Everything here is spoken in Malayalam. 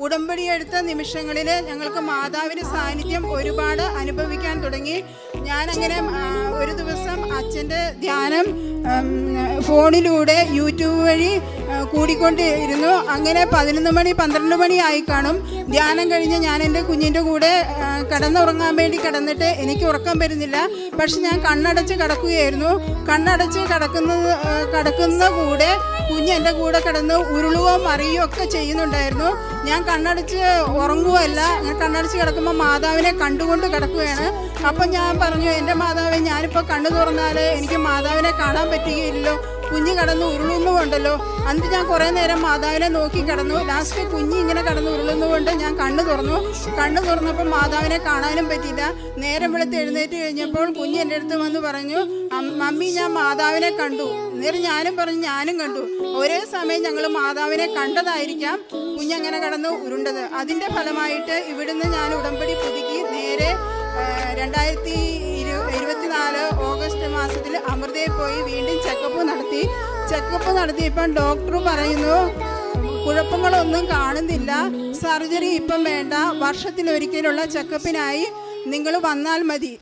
ഉടമ്പടി എടുത്ത നിമിഷങ്ങളിൽ ഞങ്ങൾക്ക് മാതാവിന്റെ സാന്നിധ്യം ഒരുപാട് അനുഭവിക്കാൻ തുടങ്ങി. ഞാനങ്ങനെ ഒരു ദിവസം അച്ഛന്റെ ധ്യാനം ഫോണിലൂടെ യൂട്യൂബ് വഴി ആ, കൂടിക്കൊണ്ടിരുന്നു. അങ്ങനെ പതിനൊന്ന് മണി പന്ത്രണ്ട് മണി ആയി കാണും. ധ്യാനം കഴിഞ്ഞ് ഞാൻ എന്റെ കുഞ്ഞിന്റെ കൂടെ കിടന്നുറങ്ങാൻ വേണ്ടി കിടന്നിട്ട് എനിക്ക് ഉറക്കം വരുന്നില്ല. പക്ഷെ ഞാൻ കണ്ണടച്ച് കിടക്കുകയായിരുന്നു. കണ്ണടച്ച് കിടക്കുന്നത് കിടക്കുന്ന കൂടെ കുഞ്ഞ് എന്റെ കൂടെ കിടന്ന് ഉരുളുകയോ മറിയുകയോ ഒക്കെ ചെയ്യുന്നുണ്ടായിരുന്നു. ഞാൻ കണ്ണടച്ച് ഉറങ്ങുകയല്ല. ഞാൻ കണ്ണടച്ച് കിടക്കുമ്പോൾ മാതാവിനെ കണ്ടുകൊണ്ട് കിടക്കുകയാണ്. അപ്പം ഞാൻ പറഞ്ഞു എന്റെ മാതാവെ ഞാനിപ്പോൾ കണ്ണു തുറന്നാൽ എനിക്ക് മാതാവിനെ കാണാൻ പറ്റുകയില്ലല്ലോ കുഞ്ഞ് കടന്ന് ഉരുളുന്നുകൊണ്ടല്ലോ. അന്ന് ഞാൻ കുറേ നേരം മാതാവിനെ നോക്കി കിടന്നു. ലാസ്റ്റ് കുഞ്ഞ് ഇങ്ങനെ കടന്ന് ഉരുളുന്നുകൊണ്ട് ഞാൻ കണ്ണ് തുറന്നു. കണ്ണ് തുറന്നപ്പോൾ മാതാവിനെ കാണാനും പറ്റിയില്ല. നേരം വെളുത്ത് എഴുന്നേറ്റ് കഴിഞ്ഞപ്പോൾ കുഞ്ഞ് എന്റെ അടുത്ത് വന്ന് പറഞ്ഞു "അം- മമ്മി ഞാൻ മാതാവിനെ കണ്ടു. നേരം ഞാനും പറഞ്ഞു ഞാനും കണ്ടു. ഒരേ സമയം ഞങ്ങൾ മാതാവിനെ കണ്ടതായിരിക്കാം കുഞ്ഞങ്ങനെ കടന്ന് ഉരുണ്ടത്. അതിന്റെ ഫലമായിട്ട് ഇവിടുന്ന് ഞാൻ ഉടമ്പടി പുതുക്കി മാസത്തിൽ അമൃതയിൽ പോയി വീണ്ടും ചെക്കപ്പ് നടത്തി. ചെക്കപ്പ് നടത്തിയപ്പം ഡോക്ടർ പറയുന്നു കുഴപ്പങ്ങളൊന്നും കാണുന്നില്ല. സർജറി ഇപ്പം വേണ്ട. വർഷത്തിലൊരിക്കലുള്ള ചെക്കപ്പിനായി നിങ്ങൾ വന്നാൽ മതി.